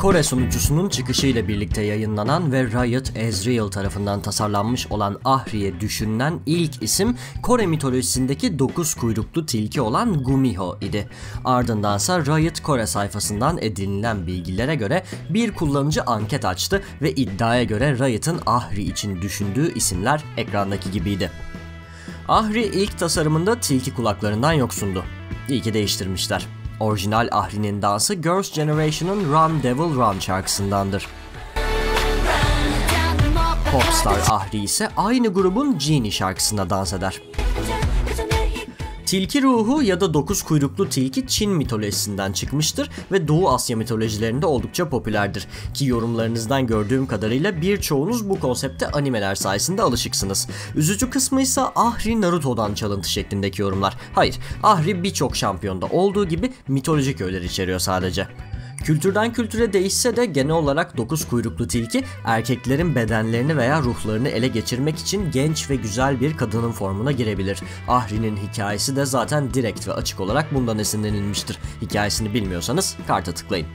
Kore sunucusunun çıkışıyla birlikte yayınlanan ve Riot Ezreal tarafından tasarlanmış olan Ahri'ye düşünülen ilk isim Kore mitolojisindeki dokuz kuyruklu tilki olan Gumiho idi. Ardındansa Riot Kore sayfasından edinilen bilgilere göre bir kullanıcı anket açtı ve iddiaya göre Riot'ın Ahri için düşündüğü isimler ekrandaki gibiydi. Ahri ilk tasarımında tilki kulaklarından yoksundu. İyi ki değiştirmişler. Orijinal Ahri'nin dansı Girls' Generation'ın Run Devil Run şarkısındandır. Popstar Ahri ise aynı grubun Genie şarkısında dans eder. Tilki ruhu ya da dokuz kuyruklu tilki Çin mitolojisinden çıkmıştır ve Doğu Asya mitolojilerinde oldukça popülerdir. Ki yorumlarınızdan gördüğüm kadarıyla birçoğunuz bu konsepte animeler sayesinde alışıksınız. Üzücü kısmı ise Ahri Naruto'dan çalıntı şeklindeki yorumlar. Hayır, Ahri birçok şampiyonda olduğu gibi mitolojik öğeler içeriyor sadece. Kültürden kültüre değişse de genel olarak dokuz kuyruklu tilki erkeklerin bedenlerini veya ruhlarını ele geçirmek için genç ve güzel bir kadının formuna girebilir. Ahri'nin hikayesi de zaten direkt ve açık olarak bundan esinlenilmiştir. Hikayesini bilmiyorsanız karta tıklayın.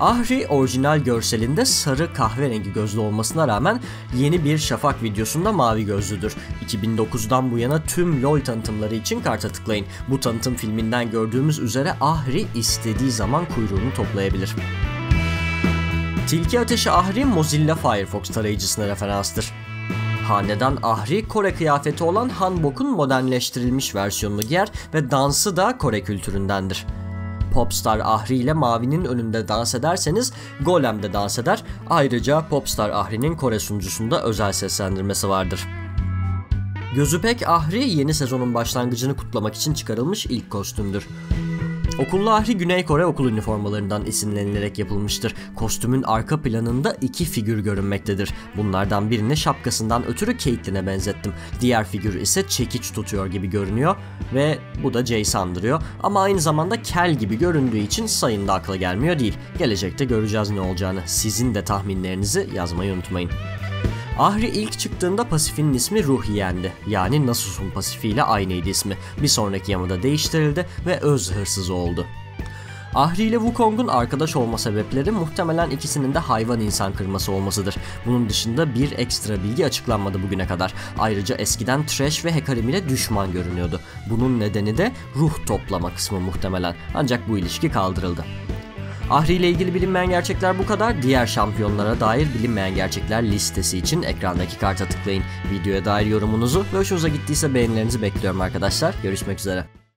Ahri orijinal görselinde sarı kahverengi gözlü olmasına rağmen yeni bir şafak videosunda mavi gözlüdür. 2009'dan bu yana tüm LoL tanıtımları için karta tıklayın. Bu tanıtım filminden gördüğümüz üzere Ahri istediği zaman kuyruğunu toplayabilir. Tilki Ateşi Ahri Mozilla Firefox tarayıcısına referanstır. Hanedan Ahri Kore kıyafeti olan Hanbok'un modernleştirilmiş versiyonunu giyer ve dansı da Kore kültüründendir. Popstar Ahri ile Mavi'nin önünde dans ederseniz Golem de dans eder. Ayrıca Popstar Ahri'nin Kore sunucusunda özel seslendirmesi vardır. Gözüpek Ahri yeni sezonun başlangıcını kutlamak için çıkarılmış ilk kostümdür. Okullu Ahri Güney Kore okul üniformalarından esinlenilerek yapılmıştır. Kostümün arka planında iki figür görünmektedir. Bunlardan birini şapkasından ötürü Caitlyn'e benzettim. Diğer figür ise çekiç tutuyor gibi görünüyor ve bu da Jay'i sandırıyor. Ama aynı zamanda kel gibi göründüğü için sayın da akla gelmiyor değil. Gelecekte göreceğiz ne olacağını. Sizin de tahminlerinizi yazmayı unutmayın. Ahri ilk çıktığında pasifinin ismi Ruhiyen'di. Yani Nasus'un pasifiyle aynıydı ismi. Bir sonraki yamada değiştirildi ve öz hırsızı oldu. Ahri ile Wukong'un arkadaş olma sebepleri muhtemelen ikisinin de hayvan insan kırması olmasıdır. Bunun dışında bir ekstra bilgi açıklanmadı bugüne kadar. Ayrıca eskiden Trash ve Hekarim ile düşman görünüyordu. Bunun nedeni de ruh toplama kısmı muhtemelen. Ancak bu ilişki kaldırıldı. Ahri ile ilgili bilinmeyen gerçekler bu kadar. Diğer şampiyonlara dair bilinmeyen gerçekler listesi için ekrandaki karta tıklayın. Videoya dair yorumunuzu ve hoşunuza gittiyse beğenilerinizi bekliyorum arkadaşlar. Görüşmek üzere.